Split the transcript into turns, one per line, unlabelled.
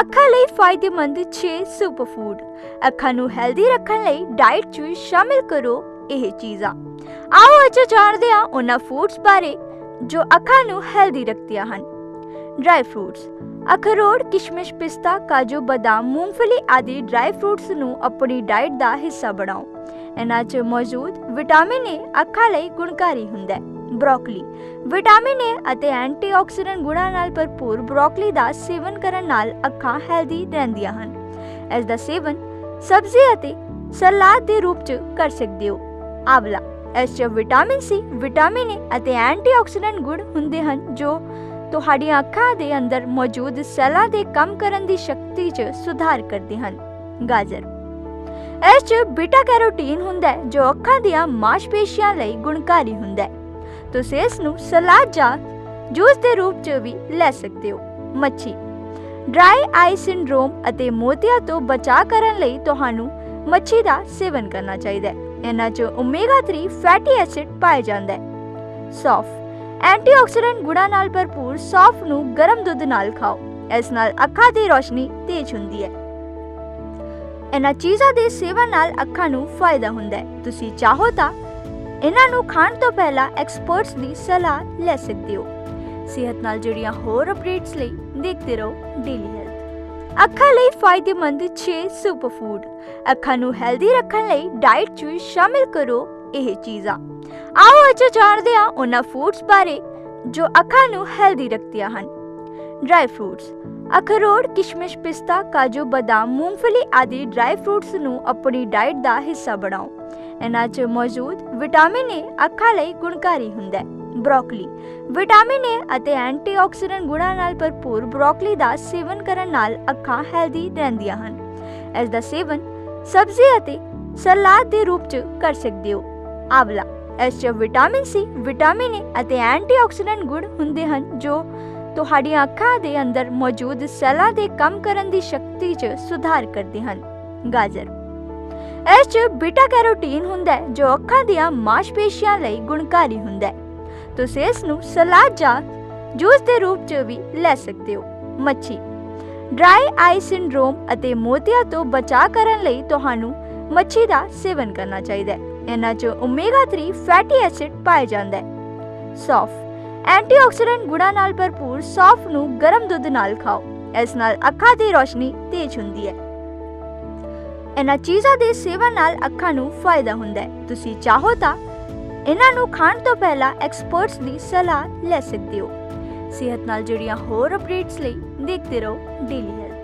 ਅੱਖਾਂ ਲਈ ਫਾਇਦੇਮੰਦ 6 ਸੁਪਰਫੂਡ ਅੱਖਾਂ ਨੂੰ ਹੈਲਦੀ ਰੱਖਣ ਲਈ ਡਾਈਟ 'ਚ ਸ਼ਾਮਿਲ ਕਰੋ ਇਹ ਚੀਜ਼ਾਂ। ਆਓ ਅੱਜ ਜਾਣਦੇ ਹਾਂ ਉਹਨਾਂ ਫੂਡਸ ਬਾਰੇ ਜੋ ਅੱਖਾਂ ਨੂੰ ਹੈਲਦੀ ਰੱਖਦੀਆਂ ਹਨ। ਡਰਾਈ ਫਰੂਟਸ ਅਖਰੋਟ, ਕਿਸ਼ਮਿਸ਼, ਪਿਸਤਾ, ਕਾਜੂ, ਬਦਾਮ, ਮੂੰਗਫਲੀ ਆਦਿ ਡਰਾਈ ਫਰੂਟਸ ਨੂੰ ਆਪਣੀ ਡਾਈਟ ਦਾ ਹਿੱਸਾ ਬਣਾਓ। ਇਹਨਾਂ 'ਚ ਮੌਜੂਦ ਵਿਟਾਮਿਨ ਏ ਅੱਖਾਂ ਲਈ ਗੁਣਕਾਰੀ ਹੁੰਦਾ ਹੈ। ਬ੍ਰੋਕਲੀ। ਵਿਟਾਮਿਨ ਏ ਅਤੇ ਐਂਟੀਆਕਸੀਡੈਂਟ ਗੁਣਾਂ ਨਾਲ ਭਰਪੂਰ ਬ੍ਰੋਕਲੀ ਦਾ ਸੇਵਨ ਕਰਨ ਨਾਲ ਅੱਖਾਂ ਹੈਲਦੀ ਰਹਿੰਦੀਆਂ ਹਨ। ਇਸ ਦਾ ਸੇਵਨ ਸਬਜ਼ੀ ਅਤੇ ਸਲਾਦ ਦੇ ਰੂਪ 'ਚ ਕਰ ਸਕਦੇ ਹੋ। ਆਵਲਾ। ਇਸ 'ਚ ਵਿਟਾਮਿਨ ਸੀ ਵਿਟਾਮਿਨ ਏ ਅਤੇ ਐਂਟੀਆਕਸੀਡੈਂਟ ਗੁਣ ਹੁੰਦੇ ਹਨ, ਜੋ ਤੁਹਾਡੀਆਂ ਅੱਖਾਂ ਦੇ ਅੰਦਰ ਮੌਜੂਦ ਸੈੱਲਾਂ ਦੇ ਕੰਮ ਕਰਨ ਦੀ ਸ਼ਕਤੀ 'ਚ ਸੁਧਾਰ ਕਰਦੇ ਹਨ। ਗਾਜਰ। ਇਸ 'ਚ ਬੀਟਾ ਕੈਰੋਟੀਨ ਹੁੰਦਾ ਹੈ, ਜੋ ਅੱਖਾਂ ਦੀਆਂ ਮਾਸਪੇਸ਼ੀਆਂ ਲਈ ਗੁਣਕਾਰੀ ਹੁੰਦਾ ਹੈ। ਤੁਸੀਂ ਇਸ ਨੂੰ ਸਲਾਦ ਜਾਂ ਜੂਸ ਦੇ ਰੂਪ 'ਚ ਵੀ ਲੈ ਸਕਦੇ ਹੋ। ਮੱਛੀ, ਡਰਾਈ ਆਈ ਸਿੰਡਰੋਮ ਅਤੇ ਮੋਤੀਆ ਤੋਂ ਬਚਾਅ ਕਰਨ ਲਈ ਤੁਹਾਨੂੰ ਮੱਛੀ ਦਾ ਸੇਵਨ ਕਰਨਾ ਚਾਹੀਦਾ ਹੈ। ਇਹਨਾਂ 'ਚ ਓਮੇਗਾ 3 ਫੈਟੀ ਐਸਿਡ ਪਾਇਆ ਜਾਂਦਾ ਹੈ। ਸੌਫ ਐਂਟੀਆਕਸੀਡੈਂਟ ਗੁਣਾਂ ਨਾਲ ਭਰਪੂਰ ਸੌਫ ਨੂੰ ਗਰਮ ਦੁੱਧ ਨਾਲ ਖਾਓ। ਇਸ ਨਾਲ ਅੱਖਾਂ ਦੀ ਰੋਸ਼ਨੀ ਤੇਜ਼ ਹੁੰਦੀ ਹੈ। ਇਹਨਾਂ ਚੀਜ਼ਾਂ ਦੇ ਸੇਵਨ ਨਾਲ ਅੱਖਾਂ ਨੂੰ ਫਾਇਦਾ ਹੁੰਦਾ ਹੈ। ਤੁਸੀਂ ਚਾਹੋ ਤਾਂ ਇਹਨਾਂ ਨੂੰ ਖਾਣ ਤੋਂ ਪਹਿਲਾਂ ਐਕਸਪਰਟਸ ਦੀ ਸਲਾਹ ਲੈ ਸਕਦੇ ਹੋ। ਸਿਹਤ ਨਾਲ ਜੁੜੀਆਂ ਹੋਰ ਅਪਡੇਟਸ ਲਈ ਦੇਖਦੇ ਰਹੋ ਡੇਲੀ ਹੈਲਥ ਅੱਖਾਂ ਲਈ ਫਾਇਦੇਮੰਦ 6 ਸੁਪਰਫੂਡ ਅੱਖਾਂ ਨੂੰ ਹੈਲਦੀ ਰੱਖਣ ਲਈ ਡਾਈਟ 'ਚ ਸ਼ਾਮਿਲ ਕਰੋ ਇਹ ਚੀਜ਼ਾਂ। ਆਓ ਅੱਜ ਜਾਣਦੇ ਹਾਂ ਉਹਨਾਂ ਫੂਡਸ ਬਾਰੇ ਜੋ ਅੱਖਾਂ ਨੂੰ ਹੈਲਦੀ ਰੱਖਦੀਆਂ ਹਨ। ਡਰਾਈ ਫਰੂਟਸ ਅਖਰੋਟ, ਕਿਸ਼ਮਿਸ਼, ਪਿਸਤਾ, ਕਾਜੂ, ਬਦਾਮ, ਮੂੰਗਫਲੀ ਆਦਿ ਡਰਾਈ ਫਰੂਟਸ ਨੂੰ ਆਪਣੀ ਡਾਈਟ ਦਾ ਹਿੱਸਾ ਬਣਾਓ। ਇਹਨਾਂ 'ਚ ਮੌਜੂਦ ਵਿਟਾਮਿਨ ਏ ਅੱਖਾਂ ਲਈ ਗੁਣਕਾਰੀ ਹੁੰਦਾ ਹੈ ਬ੍ਰੋਕਲੀ ਵਿਟਾਮਿਨ ਏ ਅਤੇ ਐਂਟੀਆਕਸੀਡੈਂਟ ਗੁਣਾਂ ਨਾਲ ਭਰਪੂਰ ਬ੍ਰੋਕਲੀ ਦਾ ਸੇਵਨ ਕਰਨ ਨਾਲ ਅੱਖਾਂ ਹੈਲਦੀ ਰਹਿੰਦੀਆਂ ਹਨ। ਇਸ ਦਾ ਸੇਵਨ ਸਬਜ਼ੀ ਅਤੇ ਸਲਾਦ ਦੇ ਰੂਪ 'ਚ ਕਰ ਸਕਦੇ ਹੋ। ਆਵਲਾ। ਇਸ 'ਚ ਵਿਟਾਮਿਨ ਸੀ ਵਿਟਾਮਿਨ ਏ ਅਤੇ ਐਂਟੀਆਕਸੀਡੈਂਟ ਗੁਣ ਹੁੰਦੇ ਹਨ ਜੋ ਤੁਹਾਡੀਆਂ ਅੱਖਾਂ ਦੇ ਅੰਦਰ ਮੌਜੂਦ ਸੈੱਲਾਂ ਦੇ ਕੰਮ ਕਰਨ ਦੀ ਸ਼ਕਤੀ 'ਚ ਸੁਧਾਰ ਕਰਦੇ ਹਨ। ਗਾਜਰ। ਇਸ 'ਚ ਬੀਟਾ ਕੈਰੋਟੀਨ ਹੁੰਦਾ ਹੈ, ਜੋ ਅੱਖਾਂ ਦੀਆਂ ਮਾਸਪੇਸ਼ੀਆਂ ਲਈ ਗੁਣਕਾਰੀ ਹੁੰਦਾ ਹੈ। ਤੁਸੀਂ ਇਸ ਨੂੰ ਸਲਾਦ ਜਾਂ ਜੂਸ ਦੇ ਰੂਪ 'ਚ ਵੀ ਲੈ ਸਕਦੇ ਹੋ। ਮੱਛੀ। ਡਰਾਈ ਆਈ ਸਿੰਡਰੋਮ ਅਤੇ ਮੋਤੀਆ ਤੋਂ ਬਚਾਅ ਕਰਨ ਲਈ ਤੁਹਾਨੂੰ ਮੱਛੀ ਦਾ ਸੇਵਨ ਕਰਨਾ ਚਾਹੀਦਾ ਹੈ। ਇਹਨਾਂ 'ਚ ਓਮੇਗਾ 3 ਫੈਟੀ ਐਸਿਡ ਪਾਇਆ ਜਾਂਦਾ ਹੈ। ਸੌਫ। ਐਂਟੀਆਕਸੀਡੈਂਟ ਗੁਣਾਂ ਨਾਲ ਭਰਪੂਰ ਸੌਫ ਨੂੰ ਗਰਮ ਦੁੱਧ ਨਾਲ ਖਾਓ। ਇਸ ਨਾਲ ਅੱਖਾਂ ਦੀ ਰੋਸ਼ਨੀ ਤੇਜ਼ ਹੁੰਦੀ ਹੈ। ਇਹਨਾਂ ਚੀਜ਼ਾਂ ਦੇ ਸੇਵਨ ਨਾਲ ਅੱਖਾਂ ਨੂੰ ਫਾਇਦਾ ਹੁੰਦਾ ਹੈ। ਤੁਸੀਂ ਚਾਹੋ ਤਾਂ ਇਹਨਾਂ ਨੂੰ ਖਾਣ ਤੋਂ ਪਹਿਲਾਂ ਐਕਸਪਰਟਸ ਦੀ ਸਲਾਹ ਲੈ ਸਕਦੇ ਹੋ। ਸਿਹਤ ਨਾਲ ਜੁੜੀਆਂ ਹੋਰ ਅਪਡੇਟਸ ਲਈ ਦੇਖਦੇ ਰਹੋ ਡੇਲੀ ਹੈਲਥ।